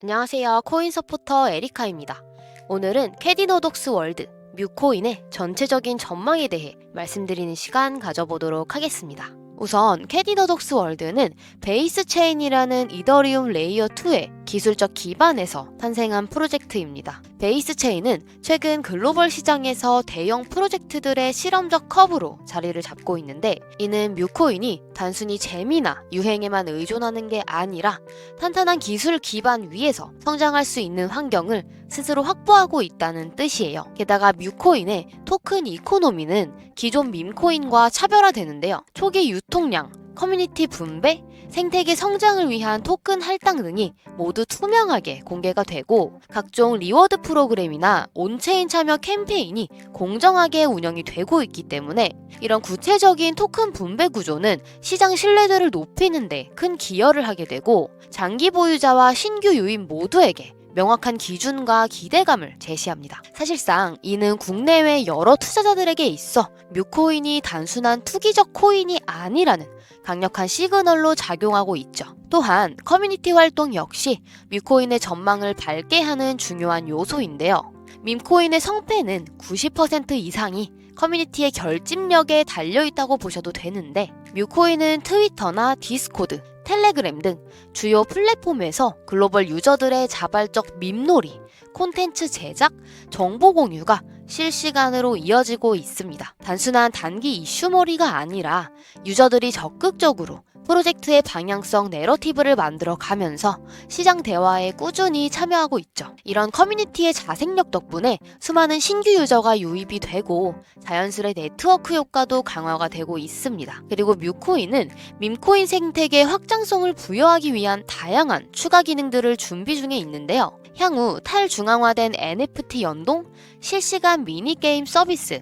안녕하세요. 코인 서포터 에리카입니다. 오늘은 캐디노독스 월드 뮤코인의 전체적인 전망에 대해 말씀드리는 시간 가져보도록 하겠습니다. 우선 캐디노독스 월드는 베이스 체인이라는 이더리움 레이어 2의 기술적 기반에서 탄생한 프로젝트입니다. 베이스 체인은 최근 글로벌 시장에서 대형 프로젝트들의 실험적 커브로 자리를 잡고 있는데 이는 뮤코인이 단순히 재미나 유행에만 의존하는 게 아니라 탄탄한 기술 기반 위에서 성장할 수 있는 환경을 스스로 확보하고 있다는 뜻이에요. 게다가 뮤코인의 토큰 이코노미는 기존 밈코인과 차별화되는데요. 초기 유통량, 커뮤니티 분배, 생태계 성장을 위한 토큰 할당 등이 모두 투명하게 공개가 되고 각종 리워드 프로그램이나 온체인 참여 캠페인이 공정하게 운영이 되고 있기 때문에 이런 구체적인 토큰 분배 구조는 시장 신뢰도를 높이는데 큰 기여를 하게 되고 장기 보유자와 신규 유입 모두에게 명확한 기준과 기대감을 제시합니다. 사실상 이는 국내외 여러 투자자들에게 있어 뮤코인이 단순한 투기적 코인이 아니라는 강력한 시그널로 작용하고 있죠. 또한 커뮤니티 활동 역시 뮤코인의 전망을 밝게 하는 중요한 요소인데요. 밈코인의 성패는 90% 이상이 커뮤니티의 결집력에 달려 있다고 보셔도 되는데 뮤코인은 트위터나 디스코드, 텔레그램 등 주요 플랫폼에서 글로벌 유저들의 자발적 밈놀이, 콘텐츠 제작, 정보 공유가 실시간으로 이어지고 있습니다. 단순한 단기 이슈몰이가 아니라 유저들이 적극적으로 프로젝트의 방향성 내러티브를 만들어 가면서 시장 대화에 꾸준히 참여하고 있죠. 이런 커뮤니티의 자생력 덕분에 수많은 신규 유저가 유입이 되고 자연스레 네트워크 효과도 강화가 되고 있습니다. 그리고 뮤코인은 밈코인 생태계 확장성을 부여하기 위한 다양한 추가 기능들을 준비 중에 있는데요. 향후 탈중앙화된 NFT 연동, 실시간 미니게임 서비스,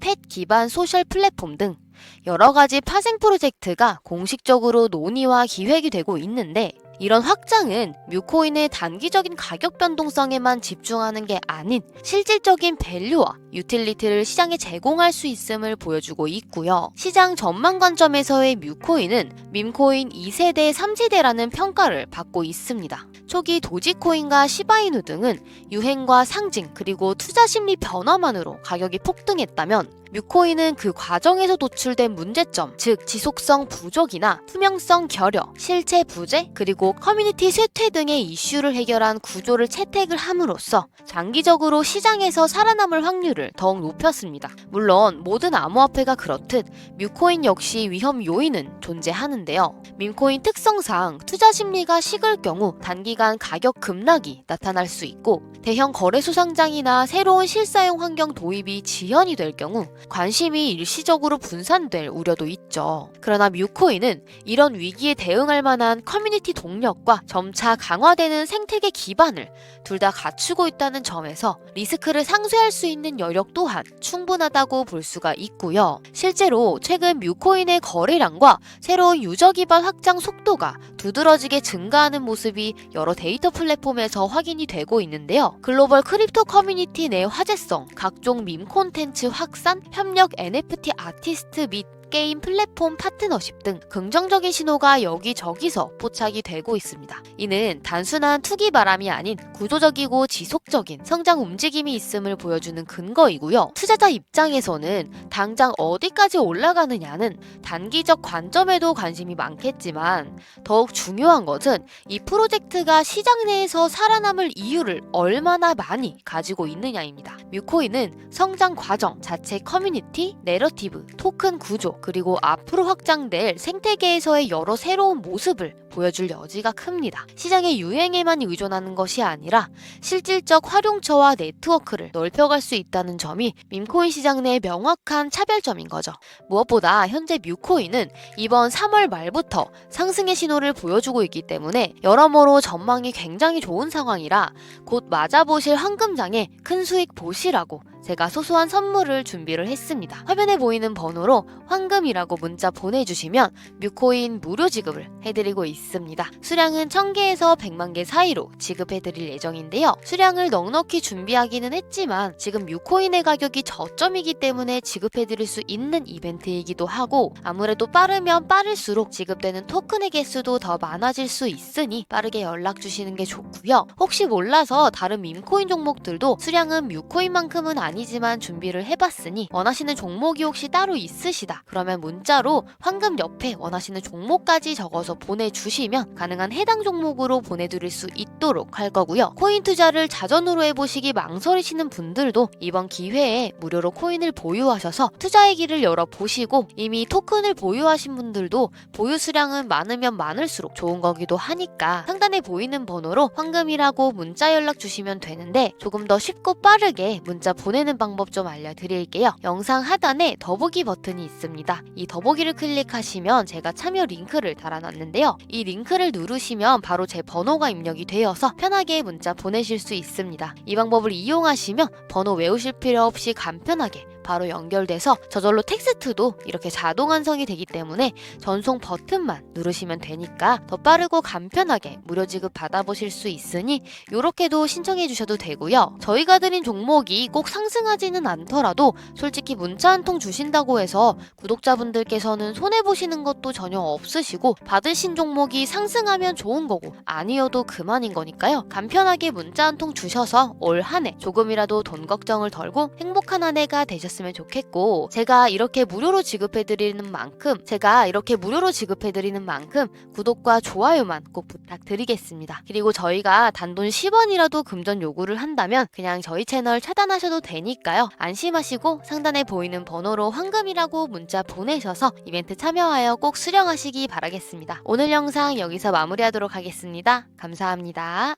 펫 기반 소셜 플랫폼 등 여러 가지 파생 프로젝트가 공식적으로 논의와 기획이 되고 있는데 이런 확장은 뮤코인의 단기적인 가격 변동성에만 집중하는 게 아닌 실질적인 밸류와 유틸리티를 시장에 제공할 수 있음을 보여주고 있고요. 시장 전망 관점에서의 뮤코인은 밈코인 2세대 3지대라는 평가를 받고 있습니다. 초기 도지코인과 시바이누 등은 유행과 상징 그리고 투자 심리 변화만으로 가격이 폭등했다면 뮤코인은 그 과정에서 도출된 문제점, 즉 지속성 부족이나 투명성 결여, 실체 부재, 그리고 커뮤니티 쇠퇴 등의 이슈를 해결한 구조를 채택을 함으로써 장기적으로 시장에서 살아남을 확률을 더욱 높였습니다. 물론 모든 암호화폐가 그렇듯 뮤코인 역시 위험 요인은 존재하는데요. 밈코인 특성상 투자 심리가 식을 경우 단기간 가격 급락이 나타날 수 있고 대형 거래소 상장이나 새로운 실사용 환경 도입이 지연이 될 경우 관심이 일시적으로 분산될 우려도 있죠. 그러나 뮤코인은 이런 위기에 대응할 만한 커뮤니티 동력과 점차 강화되는 생태계 기반을 둘 다 갖추고 있다는 점에서 리스크를 상쇄할 수 있는 여력 또한 충분하다고 볼 수가 있고요. 실제로 최근 뮤코인의 거래량과 새로운 유저 기반 확장 속도가 두드러지게 증가하는 모습이 여러 데이터 플랫폼에서 확인이 되고 있는데요. 글로벌 크립토 커뮤니티 내 화제성, 각종 밈 콘텐츠 확산, 협력 NFT 아티스트 및 게임 플랫폼 파트너십 등 긍정적인 신호가 여기저기서 포착이 되고 있습니다. 이는 단순한 투기 바람이 아닌 구조적이고 지속적인 성장 움직임이 있음을 보여주는 근거이고요. 투자자 입장에서는 당장 어디까지 올라가느냐는 단기적 관점에도 관심이 많겠지만 더욱 중요한 것은 이 프로젝트가 시장 내에서 살아남을 이유를 얼마나 많이 가지고 있느냐입니다. 뮤코인은 성장 과정, 자체 커뮤니티, 내러티브, 토큰 구조, 그리고 앞으로 확장될 생태계에서의 여러 새로운 모습을 보여줄 여지가 큽니다. 시장의 유행에만 의존하는 것이 아니라 실질적 활용처와 네트워크를 넓혀갈 수 있다는 점이 밈코인 시장 내 명확한 차별점인 거죠. 무엇보다 현재 뮤코인은 이번 3월 말부터 상승의 신호를 보여주고 있기 때문에 여러모로 전망이 굉장히 좋은 상황이라 곧 맞아보실 황금장에 큰 수익 보시라고 제가 소소한 선물을 준비를 했습니다. 화면에 보이는 번호로 황금이라고 문자 보내주시면 뮤코인 무료 지급을 해드리고 있습니다. 있습니다. 수량은 1000개에서 100만 개 사이로 지급해 드릴 예정인데요. 수량을 넉넉히 준비하기는 했지만 지금 뮤코인의 가격이 저점이기 때문에 지급해 드릴 수 있는 이벤트이기도 하고 아무래도 빠르면 빠를수록 지급되는 토큰의 개수도 더 많아질 수 있으니 빠르게 연락 주시는 게 좋고요. 혹시 몰라서 다른 밈코인 종목들도 수량은 뮤코인만큼은 아니지만 준비를 해봤으니 원하시는 종목이 혹시 따로 있으시다. 그러면 문자로 황금 옆에 원하시는 종목까지 적어서 보내주시면 가능한 해당 종목으로 보내드릴 수 있도록 할 거고요. 코인 투자를 자전으로 해보시기 망설이시는 분들도 이번 기회에 무료로 코인을 보유하셔서 투자의 길을 열어보시고 이미 토큰을 보유하신 분들도 보유 수량은 많으면 많을수록 좋은 거기도 하니까 상단에 보이는 번호로 황금이라고 문자 연락 주시면 되는데 조금 더 쉽고 빠르게 문자 보내는 방법 좀 알려드릴게요. 영상 하단에 더보기 버튼이 있습니다. 이 더보기를 클릭하시면 제가 참여 링크를 달아놨는데요. 이 링크를 누르시면 바로 제 번호가 입력이 되어서 편하게 문자 보내실 수 있습니다. 이 방법을 이용하시면 번호 외우실 필요 없이 간편하게 바로 연결돼서 저절로 텍스트도 이렇게 자동 완성이 되기 때문에 전송 버튼만 누르시면 되니까 더 빠르고 간편하게 무료 지급 받아보실 수 있으니 이렇게도 신청해 주셔도 되고요. 저희가 드린 종목이 꼭 상승하지는 않더라도 솔직히 문자 한 통 주신다고 해서 구독자분들께서는 손해 보시는 것도 전혀 없으시고 받으신 종목이 상승하면 좋은 거고 아니어도 그만인 거니까요. 간편하게 문자 한 통 주셔서 올 한 해 조금이라도 돈 걱정을 덜고 행복한 한 해가 되 셨으면 좋겠고 제가 이렇게 무료로 지급해 드리는 만큼 제가 이렇게 무료로 지급해 드리는 만큼 구독과 좋아요만 꼭 부탁드리겠습니다. 그리고 저희가 단돈 10원이라도 금전 요구를 한다면 그냥 저희 채널 차단하셔도 되니까요. 안심하시고 상단에 보이는 번호로 황금이라고 문자 보내셔서 이벤트 참여하여 꼭 수령하시기 바라겠습니다. 오늘 영상 여기서 마무리하도록 하겠습니다. 감사합니다.